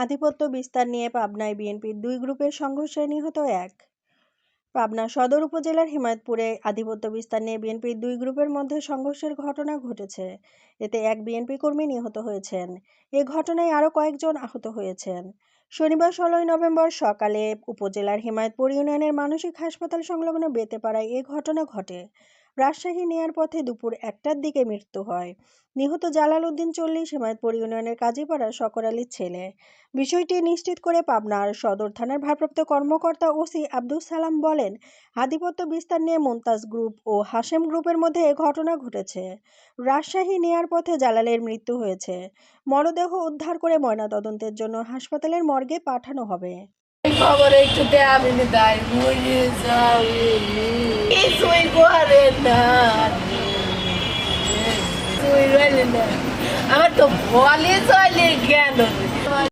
আধিপত্য বিস্তার নিয়ে পাবনায় বিএনপির দুই গ্রুপের সংঘর্ষে নিহত এক। পাবনা সদর উপজেলার হিমায়তপুরে আধিপত্য বিস্তার নিয়ে বিএনপির দুই গ্রুপের মধ্যে সংঘর্ষের ঘটনা ঘটেছে। এতে এক বিএনপি কর্মী নিহত হয়েছেন। এ ঘটনায় আরও কয়েকজন আহত হয়েছেন। শনিবার ষোলোই নভেম্বর সকালে উপজেলার হিমায়তপুর ইউনিয়নের মানসিক হাসপাতাল সংলগ্ন বেতেপাড়ায় এ ঘটনা ঘটে। রাজশাহী নেয়ার পথে দুপুর একটার দিকে মৃত্যু হয়। নিহত জালাল উদ্দিন চল্লিশ, হিমায়তপুর ইউনিয়নের কাজীপাড়া শকর আলীর ছেলে। বিষয়টি নিশ্চিত করে পাবনার সদর থানার ভারপ্রাপ্ত কর্মকর্তা ওসি আব্দুল সালাম বলেন, আধিপত্য বিস্তার নিয়ে মুমতাজ গ্রুপ ও হাশেম গ্রুপের মধ্যে এ ঘটনা ঘটেছে। রাজশাহী নেয়ার পথে জালালের মৃত্যু হয়েছে। মরদেহ উদ্ধার করে ময়নাতদন্তের জন্য হাসপাতালের মর্গে পাঠানো হবে। খবর একটু যাবি কিছুই করে না আমার তো ভলে চলে কেন